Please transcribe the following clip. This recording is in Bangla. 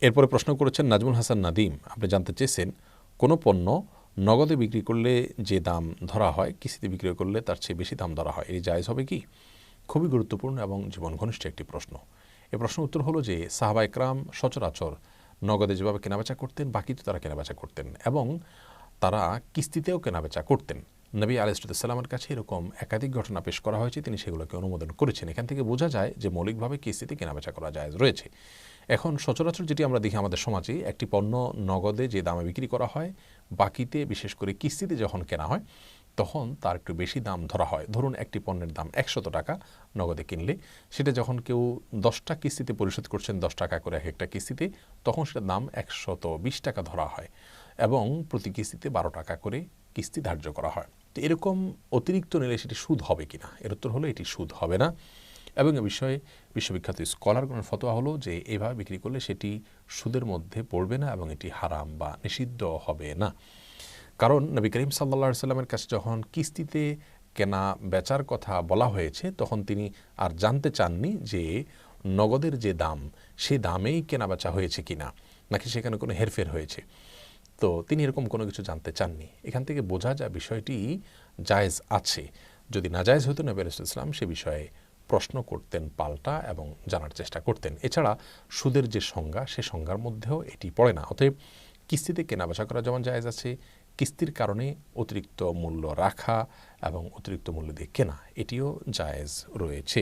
এরপরে প্রশ্ন করেছেন নাজমুল হাসান নাদিম, আপনি জানতে চেয়েছেন, কোনো পণ্য নগদে বিক্রি করলে যে দাম ধরা হয়, কিস্তিতে বিক্রি করলে তার চেয়ে বেশি দাম ধরা হয় এটি জায়জ হবে কি? খুবই গুরুত্বপূর্ণ এবং জীবন ঘনিষ্ঠ একটি প্রশ্ন। এ প্রশ্ন উত্তর হলো যে, সাহাবা একরাম সচরাচর নগদে যেভাবে কেনাবেচা করতেন, বাকিতে তারা কেনাবেচা করতেন এবং তারা কিস্তিতেও কেনাবেচা করতেন। নবী আলাইসালামের কাছে এরকম একাধিক ঘটনা পেশ করা হয়েছে, তিনি সেগুলোকে অনুমোদন করেছেন। এখান থেকে বোঝা যায় যে, মৌলিকভাবে কিস্তিতে কেনাবেচা করা যায় রয়েছে। এখন সচরাচর যেটি আমরা দেখি আমাদের সমাজে, একটি পণ্য নগদে যে দামে বিক্রি করা হয়, বাকিতে বিশেষ করে কিস্তিতে যখন কেনা হয়, তখন তার একটু বেশি দাম ধরা হয়। ধরুন একটি পণ্যের দাম একশত টাকা নগদে কিনলে, সেটা যখন কেউ দশটা কিস্তিতে পরিশোধ করছেন, দশ টাকা করে এক একটা কিস্তিতে, তখন সেটার দাম একশত বিশ টাকা ধরা হয় এবং প্রতি কিস্তিতে বারো টাকা করে কিস্তি ধার্য করা হয়। তো এরকম অতিরিক্ত নিলে সেটি সুদ হবে কিনা? এর উত্তর হলো এটি সুদ হবে না। এবং এ বিষয়ে বিশ্ববিখ্যাত স্কলারগণের ফতোয়া হলো যে এভাবে বিক্রি করলে সেটি সুদের মধ্যে পড়বে না এবং এটি হারাম বা নিষিদ্ধ হবে না। কারণ নবী করিম সাল্লা সাল্লামের কাছে যখন কিস্তিতে কেনা বেচার কথা বলা হয়েছে, তখন তিনি আর জানতে চাননি যে নগদের যে দাম, সে দামেই কেনা বেচা হয়েছে কিনা, নাকি সেখানে কোনো হেরফের হয়েছে। তো তিনি এরকম কোনো কিছু জানতে চাননি। এখান থেকে বোঝা যায় বিষয়টি জায়েজ আছে। যদি না জায়েজ হতো নবী ইসলাম সে বিষয়ে প্রশ্ন করতেন, পাল্টা এবং জানার চেষ্টা করতেন। এছাড়া সুদের যে সংজ্ঞা, সে সংজ্ঞার মধ্যেও এটি পড়ে না। অতএব কিস্তিতে কেনা বেচা করা যেমন জায়েজ আছে, কিস্তির কারণে অতিরিক্ত মূল্য রাখা এবং অতিরিক্ত মূল্য দিয়ে কেনা, এটিও জায়েজ রয়েছে।